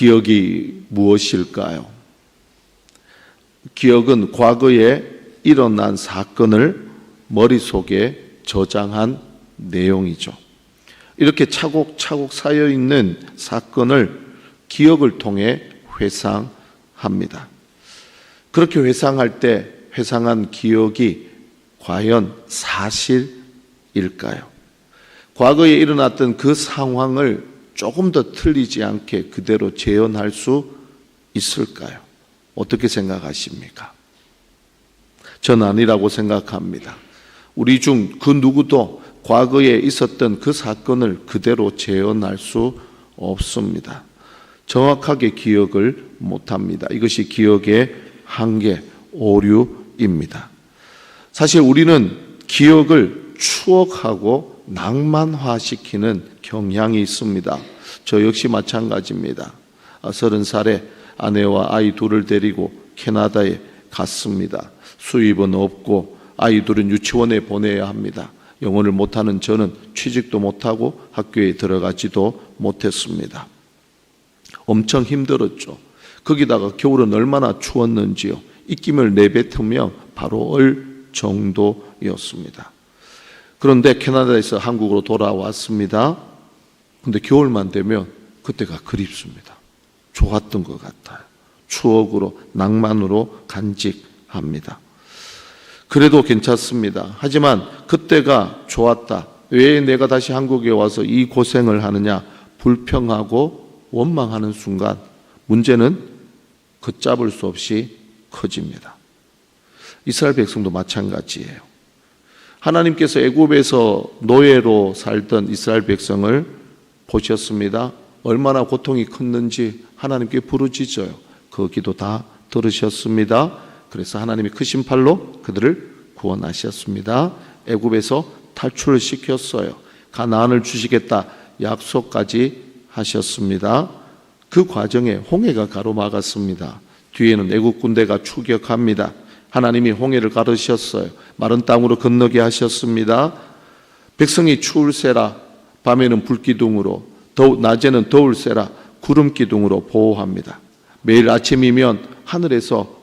기억이 무엇일까요? 기억은 과거에 일어난 사건을 머릿속에 저장한 내용이죠. 이렇게 차곡차곡 쌓여 있는 사건을 기억을 통해 회상합니다. 그렇게 회상할 때 회상한 기억이 과연 사실일까요? 과거에 일어났던 그 상황을 조금 더 틀리지 않게 그대로 재현할 수 있을까요? 어떻게 생각하십니까? 전 아니라고 생각합니다. 우리 중 그 누구도 과거에 있었던 그 사건을 그대로 재현할 수 없습니다. 정확하게 기억을 못합니다. 이것이 기억의 한계, 오류입니다. 사실 우리는 기억을 추억하고 낭만화시키는 경향이 있습니다. 저 역시 마찬가지입니다. 서른 살에 아내와 아이 둘을 데리고 캐나다에 갔습니다. 수입은 없고 아이 둘은 유치원에 보내야 합니다. 영어를 못하는 저는 취직도 못하고 학교에 들어가지도 못했습니다. 엄청 힘들었죠. 거기다가 겨울은 얼마나 추웠는지요. 입김을 내뱉으며 바로 얼 정도였습니다. 그런데 캐나다에서 한국으로 돌아왔습니다. 근데 겨울만 되면 그때가 그립습니다. 좋았던 것 같아요. 추억으로, 낭만으로 간직합니다. 그래도 괜찮습니다. 하지만 그때가 좋았다. 왜 내가 다시 한국에 와서 이 고생을 하느냐? 불평하고 원망하는 순간 문제는 걷잡을 수 없이 커집니다. 이스라엘 백성도 마찬가지예요. 하나님께서 애굽에서 노예로 살던 이스라엘 백성을 보셨습니다. 얼마나 고통이 컸는지 하나님께 부르짖어요. 그 기도 다 들으셨습니다. 그래서 하나님이 크신 팔로 그들을 구원하셨습니다. 애굽에서 탈출을 시켰어요. 가나안을 주시겠다 약속까지 하셨습니다. 그 과정에 홍해가 가로막았습니다. 뒤에는 애국 군대가 추격합니다. 하나님이 홍해를 가르셨어요. 마른 땅으로 건너게 하셨습니다. 백성이 추울세라 밤에는 불기둥으로 더 낮에는 더울세라 구름 기둥으로 보호합니다. 매일 아침이면 하늘에서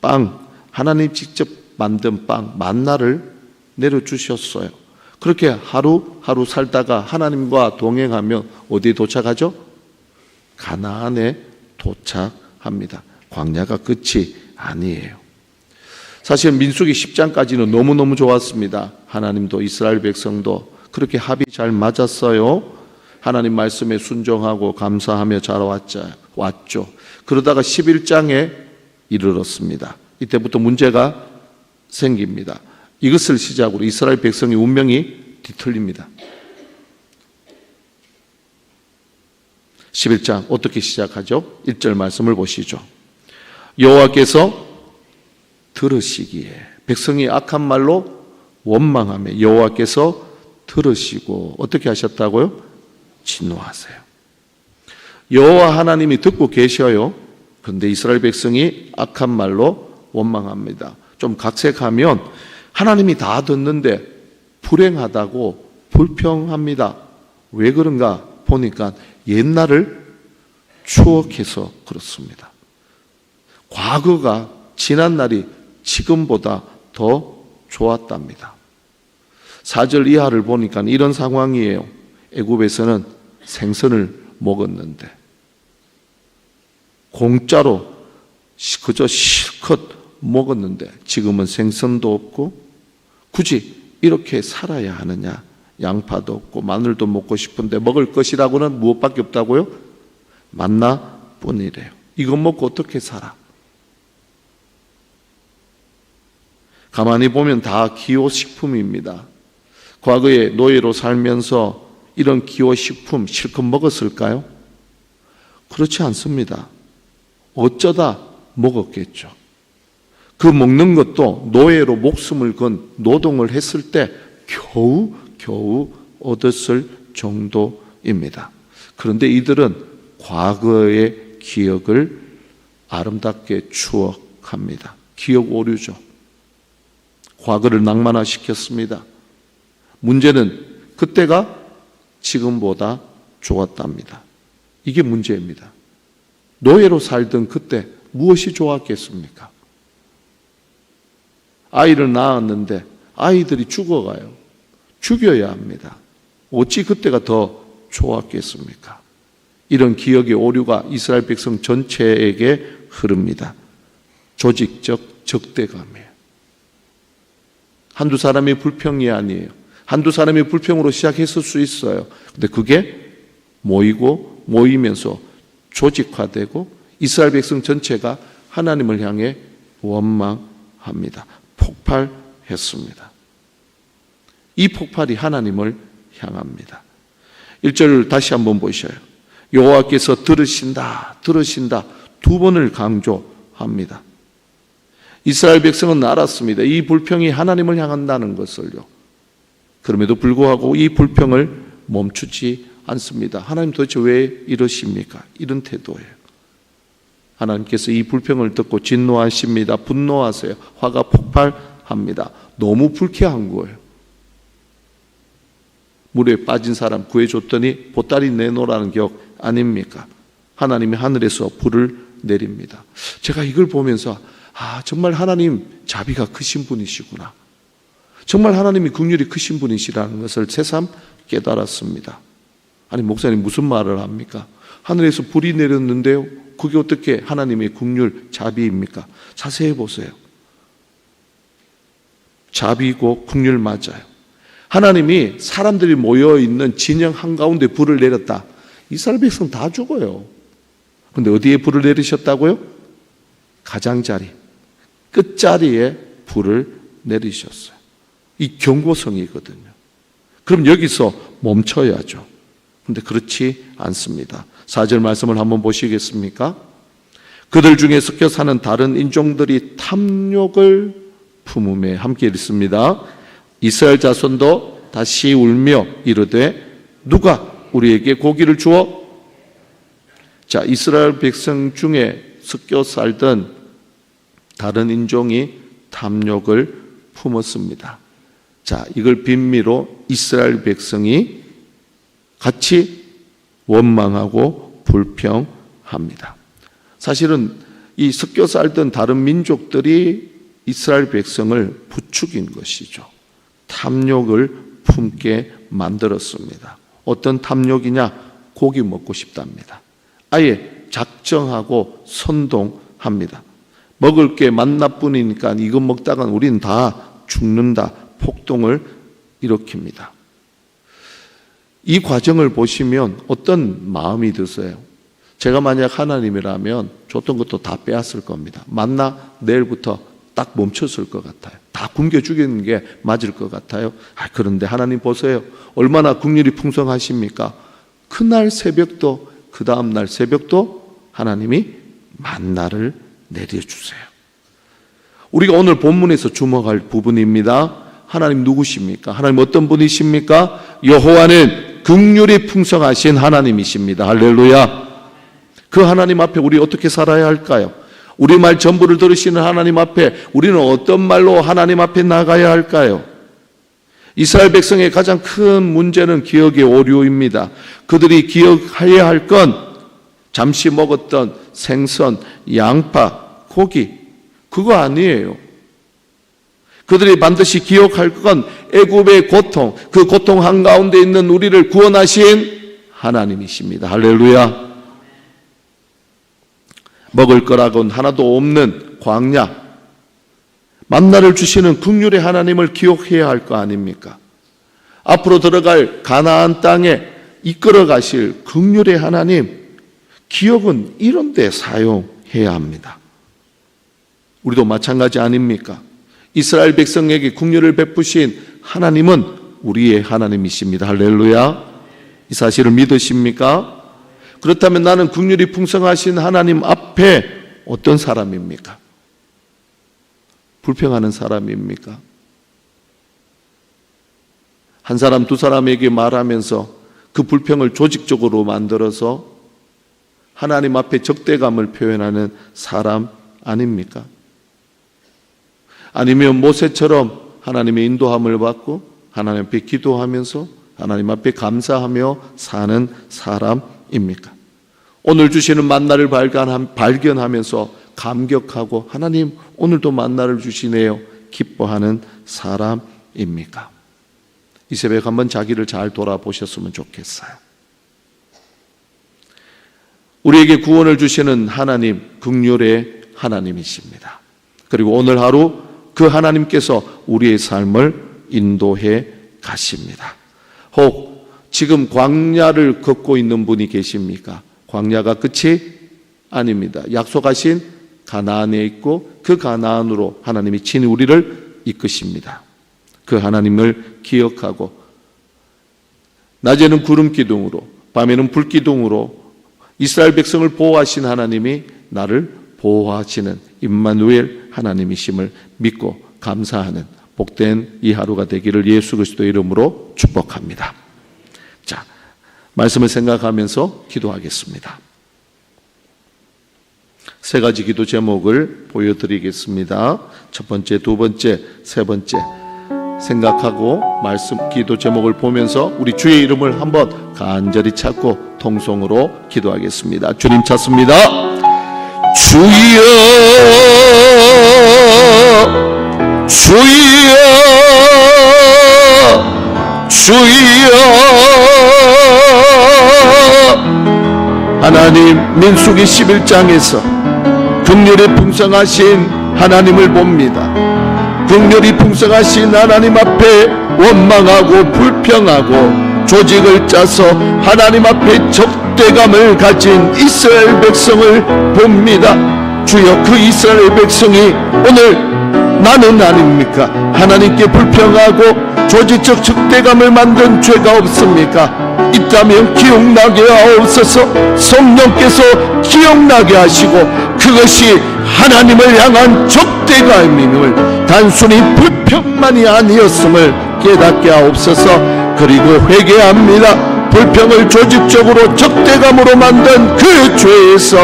빵 하나님 직접 만든 빵 만나를 내려 주셨어요. 그렇게 하루하루 살다가 하나님과 동행하면 어디에 도착하죠? 가나안에 도착합니다. 광야가 끝이 아니에요. 사실 민수기 10장까지는 너무너무 좋았습니다. 하나님도 이스라엘 백성도 그렇게 합이 잘 맞았어요. 하나님 말씀에 순종하고 감사하며 자라왔죠. 왔죠. 그러다가 11장에 이르렀습니다. 이때부터 문제가 생깁니다. 이것을 시작으로 이스라엘 백성의 운명이 뒤틀립니다. 11장 어떻게 시작하죠? 1절 말씀을 보시죠. 여호와께서 들으시기에 백성이 악한 말로 원망하며 여호와께서 들으시고 어떻게 하셨다고요? 진노하세요. 여호와 하나님이 듣고 계셔요. 그런데 이스라엘 백성이 악한 말로 원망합니다. 좀 각색하면 하나님이 다 듣는데 불행하다고 불평합니다. 왜 그런가 보니까 옛날을 추억해서 그렇습니다. 과거가 지난 날이 지금보다 더 좋았답니다. 4절 이하를 보니까 이런 상황이에요. 애굽에서는 생선을 먹었는데 공짜로 그저 실컷 먹었는데 지금은 생선도 없고 굳이 이렇게 살아야 하느냐? 양파도 없고 마늘도 먹고 싶은데 먹을 것이라고는 무엇밖에 없다고요? 만나뿐이래요. 이것 먹고 어떻게 살아? 가만히 보면 다 기호식품입니다. 과거에 노예로 살면서 이런 기호식품 실컷 먹었을까요? 그렇지 않습니다. 어쩌다 먹었겠죠. 그 먹는 것도 노예로 목숨을 건 노동을 했을 때 겨우 겨우 얻었을 정도입니다. 그런데 이들은 과거의 기억을 아름답게 추억합니다. 기억 오류죠. 과거를 낭만화시켰습니다. 문제는 그때가 지금보다 좋았답니다. 이게 문제입니다. 노예로 살던 그때 무엇이 좋았겠습니까? 아이를 낳았는데 아이들이 죽어가요. 죽여야 합니다. 어찌 그때가 더 좋았겠습니까? 이런 기억의 오류가 이스라엘 백성 전체에게 흐릅니다. 조직적 적대감이에요. 한두 사람의 불평이 아니에요. 한두 사람의 불평으로 시작했을 수 있어요. 근데 그게 모이고 모이면서 조직화되고 이스라엘 백성 전체가 하나님을 향해 원망합니다. 폭발했습니다. 이 폭발이 하나님을 향합니다. 1절 다시 한번 보셔요. 여호와께서 들으신다, 들으신다 두 번을 강조합니다. 이스라엘 백성은 알았습니다. 이 불평이 하나님을 향한다는 것을요. 그럼에도 불구하고 이 불평을 멈추지 않습니다. 하나님 도대체 왜 이러십니까? 이런 태도예요. 하나님께서 이 불평을 듣고 진노하십니다. 분노하세요. 화가 폭발합니다. 너무 불쾌한 거예요. 물에 빠진 사람 구해줬더니 보따리 내놓으라는 격 아닙니까? 하나님이 하늘에서 불을 내립니다. 제가 이걸 보면서 아 정말 하나님 자비가 크신 분이시구나. 정말 하나님이 긍휼이 크신 분이시라는 것을 새삼 깨달았습니다. 아니 목사님 무슨 말을 합니까? 하늘에서 불이 내렸는데요. 그게 어떻게 하나님의 긍휼 자비입니까? 자세히 보세요. 자비고 긍휼 맞아요. 하나님이 사람들이 모여 있는 진영 한가운데 불을 내렸다. 이스라엘 백성 다 죽어요. 근데 어디에 불을 내리셨다고요? 가장자리, 끝자리에 불을 내리셨어요. 이 경고성이거든요. 그럼 여기서 멈춰야죠. 근데 그렇지 않습니다. 4절 말씀을 한번 보시겠습니까? 그들 중에 섞여 사는 다른 인종들이 탐욕을 품음에 함께 읽습니다. 이스라엘 자손도 다시 울며 이르되 누가 우리에게 고기를 주어 자 이스라엘 백성 중에 섞여 살던 다른 인종이 탐욕을 품었습니다. 자 이걸 빈미로 이스라엘 백성이 같이 원망하고 불평합니다. 사실은 이 섞여 살던 다른 민족들이 이스라엘 백성을 부추긴 것이죠. 탐욕을 품게 만들었습니다. 어떤 탐욕이냐? 고기 먹고 싶답니다. 아예 작정하고 선동합니다. 먹을 게 만나뿐이니까 이거 먹다가 우리는 다 죽는다. 폭동을 일으킵니다. 이 과정을 보시면 어떤 마음이 드세요? 제가 만약 하나님이라면 줬던 것도 다 빼앗을 겁니다. 만나 내일부터 딱 멈췄을 것 같아요. 다 굶겨 죽이는 게 맞을 것 같아요. 아, 그런데 하나님 보세요. 얼마나 국률이 풍성하십니까? 그날 새벽도 그 다음 날 새벽도 하나님이 만나를 내려주세요. 우리가 오늘 본문에서 주목할 부분입니다. 하나님 누구십니까? 하나님 어떤 분이십니까? 여호와는 극률이 풍성하신 하나님이십니다. 할렐루야. 그 하나님 앞에 우리 어떻게 살아야 할까요? 우리 말 전부를 들으시는 하나님 앞에 우리는 어떤 말로 하나님 앞에 나가야 할까요? 이스라엘 백성의 가장 큰 문제는 기억의 오류입니다. 그들이 기억해야 할 건 잠시 먹었던 생선, 양파, 고기 그거 아니에요. 그들이 반드시 기억할 건 애굽의 고통, 그 고통 한가운데 있는 우리를 구원하신 하나님이십니다. 할렐루야. 먹을 거라고는 하나도 없는 광야, 만나를 주시는 극률의 하나님을 기억해야 할 거 아닙니까? 앞으로 들어갈 가나안 땅에 이끌어 가실 극률의 하나님, 기억은 이런 데 사용해야 합니다. 우리도 마찬가지 아닙니까? 이스라엘 백성에게 국률을 베푸신 하나님은 우리의 하나님이십니다. 할렐루야. 이 사실을 믿으십니까? 그렇다면 나는 국률이 풍성하신 하나님 앞에 어떤 사람입니까? 불평하는 사람입니까? 한 사람, 두 사람에게 말하면서 그 불평을 조직적으로 만들어서 하나님 앞에 적대감을 표현하는 사람 아닙니까? 아니면 모세처럼 하나님의 인도함을 받고 하나님 앞에 기도하면서 하나님 앞에 감사하며 사는 사람입니까? 오늘 주시는 만나를 발견하면서 감격하고 하나님 오늘도 만나를 주시네요. 기뻐하는 사람입니까? 이 새벽 한번 자기를 잘 돌아보셨으면 좋겠어요. 우리에게 구원을 주시는 하나님, 극률의 하나님이십니다. 그리고 오늘 하루 그 하나님께서 우리의 삶을 인도해 가십니다. 혹 지금 광야를 걷고 있는 분이 계십니까? 광야가 끝이 아닙니다. 약속하신 가나안에 있고 그 가나안으로 하나님이 친히 우리를 이끄십니다. 그 하나님을 기억하고 낮에는 구름 기둥으로 밤에는 불 기둥으로 이스라엘 백성을 보호하신 하나님이 나를 보호하시는 임마누엘 하나님이심을 믿고 감사하는 복된 이 하루가 되기를 예수 그리스도 이름으로 축복합니다. 자, 말씀을 생각하면서 기도하겠습니다. 세 가지 기도 제목을 보여드리겠습니다. 첫 번째, 두 번째, 세 번째 생각하고 말씀 기도 제목을 보면서 우리 주의 이름을 한번 간절히 찾고 통성으로 기도하겠습니다. 주님 찾습니다. 주여 주여 주여 하나님 민수기 11장에서 극렬히 풍성하신 하나님을 봅니다. 극렬히 풍성하신 하나님 앞에 원망하고 불평하고 조직을 짜서 하나님 앞에 적대감을 가진 이스라엘 백성을 봅니다. 주여 그 이스라엘 백성이 오늘 나는 아닙니까? 하나님께 불평하고 조직적 적대감을 만든 죄가 없습니까? 있다면 기억나게 하옵소서 성령께서 기억나게 하시고 그것이 하나님을 향한 적대감임을 단순히 불평만이 아니었음을 깨닫게 하옵소서 그리고 회개합니다. 불평을 조직적으로 적대감으로 만든 그 죄에서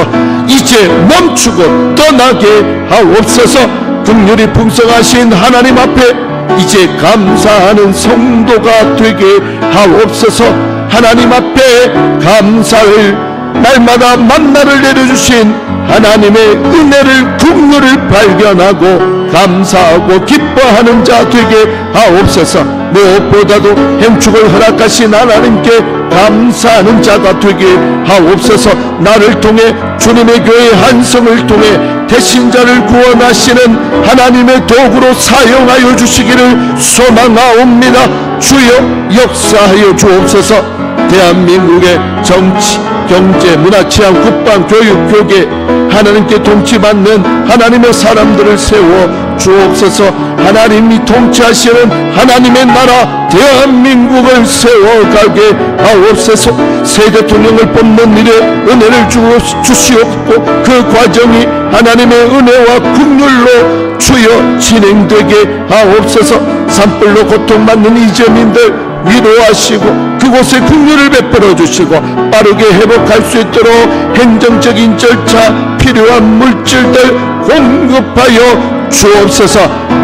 이제 멈추고 떠나게 하옵소서. 긍휼이 풍성하신 하나님 앞에 이제 감사하는 성도가 되게 하옵소서. 하나님 앞에 감사를 날마다 만나를 내려주신 하나님의 은혜를 국물을 발견하고 감사하고 기뻐하는 자 되게 하옵소서. 무엇보다도 행축을 허락하신 하나님께 감사하는 자가 되게 하옵소서. 나를 통해 주님의 교회 한성을 통해 대신자를 구원하시는 하나님의 도구로 사용하여 주시기를 소망하옵니다. 주여 역사하여 주옵소서. 대한민국의 정치, 경제, 문화, 치안, 국방, 교육, 교계 하나님께 통치받는 하나님의 사람들을 세워 주옵소서. 하나님이 통치하시는 하나님의 나라 대한민국을 세워가게 하옵소서. 새 대통령을 뽑는 일에 은혜를 주시옵고 그 과정이 하나님의 은혜와 국률로 주여 진행되게 하옵소서. 산불로 고통받는 이재민들 위로하시고 그곳에 국률을 베풀어 주시고 빠르게 회복할 수 있도록 행정적인 절차 필요한 물질들 공급하여 주옵소서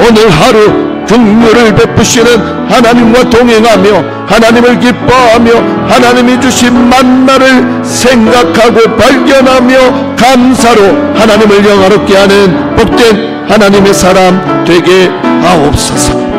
오늘 하루 국률을 베푸시는 하나님과 동행하며 하나님을 기뻐하며 하나님이 주신 만나를 생각하고 발견하며 감사로 하나님을 영화롭게 하는 복된 하나님의 사람 되게 하옵소서.